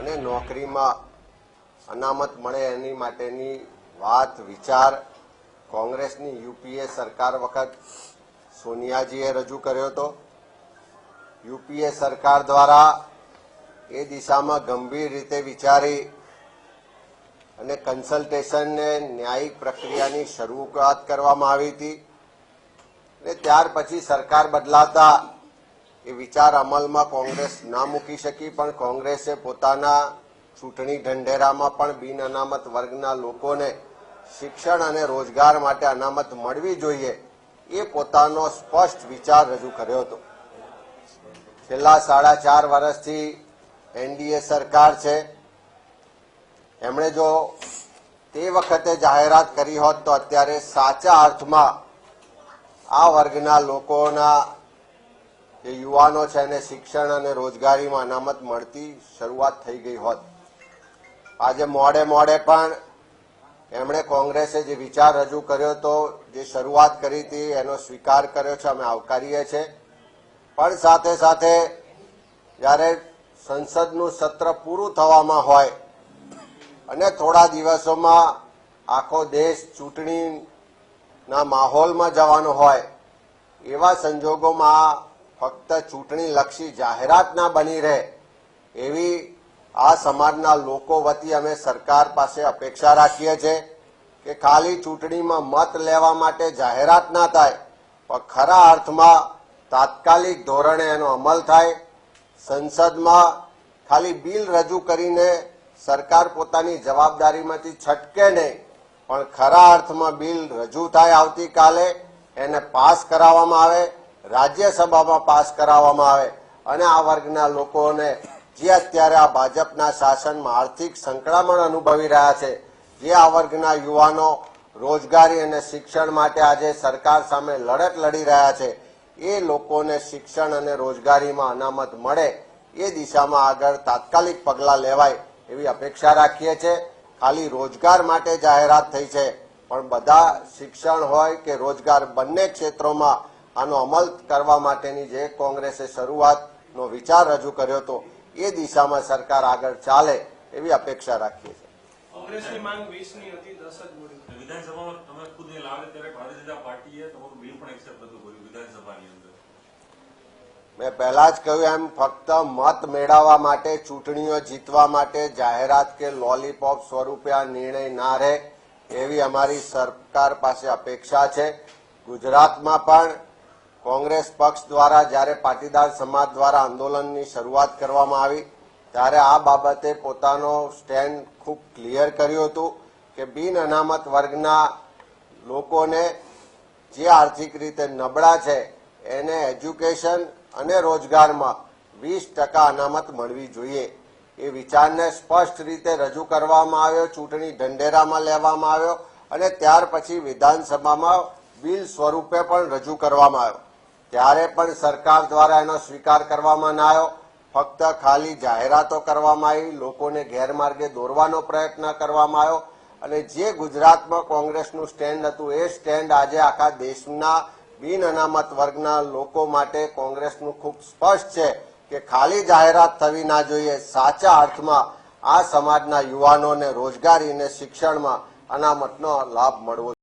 અને નોકરીમાં અનામત મળે એની માટેની વાત, વિચાર કોંગ્રેસની યુપીએ સરકાર વખત સોનિયાજીએ રજૂ કર્યો હતો. યુપીએ સરકાર દ્વારા એ દિશામાં ગંભીર રીતે વિચારી અને કન્સલ્ટેશનને ન્યાયિક પ્રક્રિયાની શરૂઆત કરવામાં આવી હતી. અને ત્યાર પછી સરકાર બદલાતા એ વિચાર અમલમાં કોંગ્રેસ ના મૂકી શકી, પણ કોંગ્રેસે પોતાના ચૂંટણી ઢંઢેરામાં પણ બિન અનામત વર્ગના લોકોને શિક્ષણ અને રોજગાર માટે અનામત મળવી જોઈએ એ પોતાનો સ્પષ્ટ વિચાર રજૂ કર્યો હતો. છેલ્લા સાડા ચાર વર્ષથી એનડીએ સરકાર છે. એમણે જો તે વખતે જાહેરાત કરી હોત તો અત્યારે સાચા અર્થમાં આ વર્ગના લોકોના જે યુવાનો છે એને શિક્ષણ અને રોજગારીમાં અનામત મળતી શરૂઆત થઈ ગઈ હોત. આજે મોડે મોડે પણ એમણે કોંગ્રેસે જે વિચાર રજૂ કર્યો હતો જે શરૂઆત કરી હતી એનો સ્વીકાર કર્યો છે, અમે આવકારીએ છીએ. પણ સાથે સાથે જ્યારે સંસદનું સત્ર પૂરું થવામાં હોય અને થોડા દિવસોમાં આખો દેશ ચૂંટણીના માહોલમાં જવાનો હોય, એવા સંજોગોમાં ફક્ત ચૂંટણી લક્ષી જાહેરાત ના બની રહે, એવી આ સમાજના લોકો વતી અમે સરકાર પાસે અપેક્ષા રાખીએ છીએ કે ખાલી ચૂંટણીમાં મત લેવા માટે જાહેરાત ના થાય, પણ ખરા અર્થમાં તાત્કાલિક ધોરણે એનો અમલ થાય. સંસદમાં ખાલી બિલ રજૂ કરીને સરકાર પોતાની જવાબદારીમાંથી છટકે નહીં, પણ ખરા અર્થમાં બિલ રજૂ થાય આવતીકાલે, એને પાસ કરાવવામાં આવે. રાજ્યસભામાં પાસ કરાવવામાં આવે અને આ વર્ગના લોકોને જે અત્યારે આ ભાજપના શાસનમાં આર્થિક સંકળામણ અનુભવી રહ્યા છે, જે આ વર્ગના યુવાનો રોજગારી અને શિક્ષણ માટે આજે સરકાર સામે લડત લડી રહ્યા છે, એ લોકોને શિક્ષણ અને રોજગારીમાં અનામત મળે એ દિશામાં આગળ તાત્કાલિક પગલાં લેવાય એવી અપેક્ષા રાખીએ છીએ. ખાલી રોજગાર માટે જાહેરાત થઈ છે, પણ બધા શિક્ષણ હોય કે રોજગાર બંને ક્ષેત્રોમાં આનો અમલ કરવા માટેની જે કોંગ્રેસે શરૂઆતનો વિચાર રજૂ કર્યો હતો એ દિશામાં સરકાર આગળ ચાલે એવી અપેક્ષા રાખીએ છીએ. કોંગ્રેસની માંગ વીસની હતી દસ જ બોલી વિધાનસભામાં તમે ખુદ એ લાવે ત્યારે ભારતીય જનતા પાર્ટીએ તમારું બિલ પણ એક્સેપ્ટ નતું કર્યું વિધાનસભાની અંદર. મેં પહેલા જ કહ્યું એમ ફક્ત મત મેળવવા માટે ચૂંટણીઓ જીતવા માટે જાહેરાત કે લોલીપોપ સ્વરૂપે આ નિર્ણય ના રહે એવી અમારી સરકાર પાસે અપેક્ષા છે. ગુજરાતમાં પણ કોંગ્રેસ પક્ષ દ્વારા જ્યારે પાટીદાર સમાજ દ્વારા આંદોલનની શરૂઆત કરવામાં આવી, ત્યારે આ બાબતે પોતાનો સ્ટેન્ડ ખૂબ ક્લિયર કર્યું હતું કે બિન અનામત વર્ગના લોકોને જે આર્થિક રીતે નબળા છે, એને એજ્યુકેશન અને રોજગારમાં વીસ ટકા અનામત મળવી જોઈએ. એ વિચારને સ્પષ્ટ રીતે રજૂ કરવામાં આવ્યો, ચૂંટણી ઢંઢેરામાં લેવામાં આવ્યો અને ત્યાર પછી વિધાનસભામાં બિલ સ્વરૂપે પણ રજૂ કરવામાં આવ્યો. ત્યારે પણ સરકાર દ્વારા એનો સ્વીકાર કરવામાં ના આવ્યો. ફક્ત ખાલી જાહેરાતો કરવામાં આવી, લોકોને ગેરમાર્ગે દોરવાનો પ્રયત્ન કરવામાં આવ્યો અને જે ગુજરાતમાં કોંગ્રેસનું સ્ટેન્ડ હતું, એ સ્ટેન્ડ આજે આખા દેશના બિન અનામત વર્ગના લોકો માટે કોંગ્રેસનું ખૂબ સ્પષ્ટ છે કે ખાલી જાહેરાત થવી ના જોઈએ. સાચા અર્થમાં આ સમાજના યુવાનોને રોજગારી અને શિક્ષણમાં અનામતનો લાભ મળવો